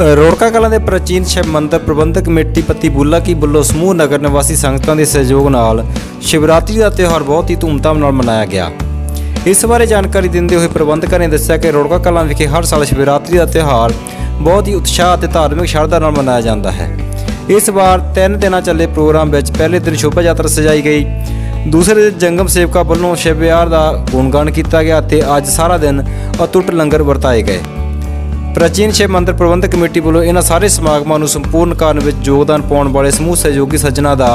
ਅ, ਰੋੜਕਾ ਕਲਾਂ ਦੇ ਪ੍ਰਾਚੀਨ ਸ਼ਿਵ ਮੰਦਰ ਪ੍ਰਬੰਧਕ ਕਮੇਟੀ ਪੱਤੀ ਬੁੱਲਾ ਕੀ ਵੱਲੋਂ ਸਮੂਹ ਨਗਰ ਨਿਵਾਸੀ ਸੰਗਤਾਂ ਦੇ ਸਹਿਯੋਗ ਨਾਲ ਸ਼ਿਵਰਾਤਰੀ ਦਾ ਤਿਉਹਾਰ ਬਹੁਤ ਹੀ ਧੂਮਧਾਮ ਨਾਲ ਮਨਾਇਆ ਗਿਆ। ਇਸ ਬਾਰੇ ਜਾਣਕਾਰੀ ਦਿੰਦੇ ਹੋਏ ਪ੍ਰਬੰਧਕਾਂ ਨੇ ਦੱਸਿਆ ਕਿ ਰੋੜਕਾ ਕਲਾਂ ਵਿਖੇ ਹਰ ਸਾਲ ਸ਼ਿਵਰਾਤਰੀ ਦਾ ਤਿਉਹਾਰ ਬਹੁਤ ਹੀ ਉਤਸ਼ਾਹ ਅਤੇ ਧਾਰਮਿਕ ਸ਼ਰਧਾ ਨਾਲ ਮਨਾਇਆ ਜਾਂਦਾ ਹੈ। ਇਸ ਵਾਰ ਤਿੰਨ ਦਿਨਾਂ ਚੱਲੇ ਪ੍ਰੋਗਰਾਮ ਵਿੱਚ ਪਹਿਲੇ ਦਿਨ ਸ਼ੋਭਾ ਯਾਤਰਾ ਸਜਾਈ ਗਈ। ਦੂਸਰੇ ਦਿਨ ਜੰਗਮ ਸੇਵਕਾ ਵੱਲੋਂ ਸ਼ਿਵ ਵਿਹਾਰ ਦਾ ਗੁਣਗਾਨ ਕੀਤਾ ਗਿਆ ਅਤੇ ਅੱਜ ਸਾਰਾ ਦਿਨ ਅਤੁੱਟ ਲੰਗਰ ਵਰਤਾਏ ਗਏ। ਪ੍ਰਾਚੀਨ ਸ਼ਿਵ ਮੰਦਿਰ ਪ੍ਰਬੰਧਕ ਕਮੇਟੀ ਵੱਲੋਂ ਇਹਨਾਂ ਸਾਰੇ ਸਮਾਗਮਾਂ ਨੂੰ ਸੰਪੂਰਨ ਕਰਨ ਵਿੱਚ ਯੋਗਦਾਨ ਪਾਉਣ ਵਾਲੇ ਸਮੂਹ ਸਹਿਯੋਗੀ ਸੱਜਣਾ ਦਾ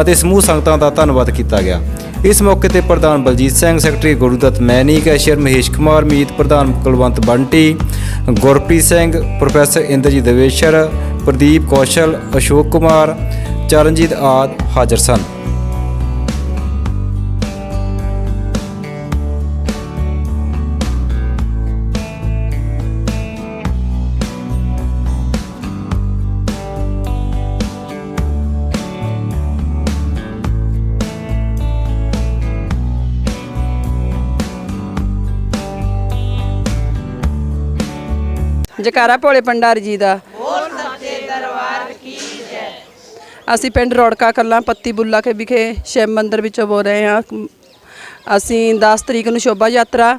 ਅਤੇ ਸਮੂਹ ਸੰਗਤਾਂ ਦਾ ਧੰਨਵਾਦ ਕੀਤਾ ਗਿਆ। ਇਸ ਮੌਕੇ ਤੇ ਪ੍ਰਧਾਨ ਬਲਜੀਤ ਸਿੰਘ, ਸੈਕਟਰੀ ਗੁਰੂਦੱਤ ਮੈਨੀ, ਕੈਸ਼ੀਅਰ ਮਹੇਸ਼ ਕੁਮਾਰ ਮੀਤ, ਪ੍ਰਧਾਨ ਕੁਲਵੰਤ ਬੰਟੀ, ਗੁਰਪ੍ਰੀਤ ਸਿੰਘ, ਪ੍ਰੋਫੈਸਰ ਇੰਦਰਜੀਤ ਦਵੇਸ਼ਰ, ਪ੍ਰਦੀਪ ਕੌਸ਼ਲ, ਅਸ਼ੋਕ ਕੁਮਾਰ, ਚਰਨਜੀਤ ਆਦ ਹਾਜ਼ਰ ਸਨ। ਜਕਾਰਾ ਭੋਲੇ ਭੰਡਾਰੀ ਜੀ ਦਾ। ਅਸੀਂ ਪਿੰਡ ਰੋੜਕਾ ਕੱਲਾ ਪੱਤੀ ਬੁੱਲਾ ਕੇ ਵਿਖੇ ਸ਼ਿਵ ਮੰਦਿਰ ਵਿੱਚੋਂ ਬੋਲ ਰਹੇ ਹਾਂ। ਅਸੀਂ 10 ਤਰੀਕ ਨੂੰ ਸ਼ੋਭਾ ਯਾਤਰਾ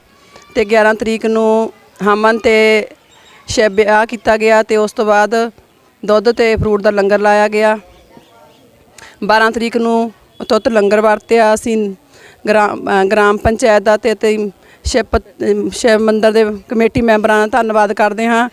ਤੇ 11 ਤਰੀਕ ਨੂੰ ਹਮਨ ਤੇ ਸ਼ਿਵ ਵਿਆਹ ਕੀਤਾ ਗਿਆ ਤੇ ਉਸ ਤੋਂ ਬਾਅਦ ਦੁੱਧ ਤੇ ਫਰੂਟ ਦਾ ਲੰਗਰ ਲਾਇਆ ਗਿਆ। 12 ਤਰੀਕ ਨੂੰ ਤੁੱਤ ਲੰਗਰ ਵਰਤਿਆ। ਅਸੀਂ ਗ੍ਰਾਮ ਪੰਚਾਇਤ ਦਾ ਤੇ ਤੇ ਸ਼ਿਵ ਪਤ- ਸ਼ਿਵ ਮੰਦਰ ਦੇ ਕਮੇਟੀ ਮੈਂਬਰਾਂ ਦਾ ਧੰਨਵਾਦ ਕਰਦੇ ਹਾਂ।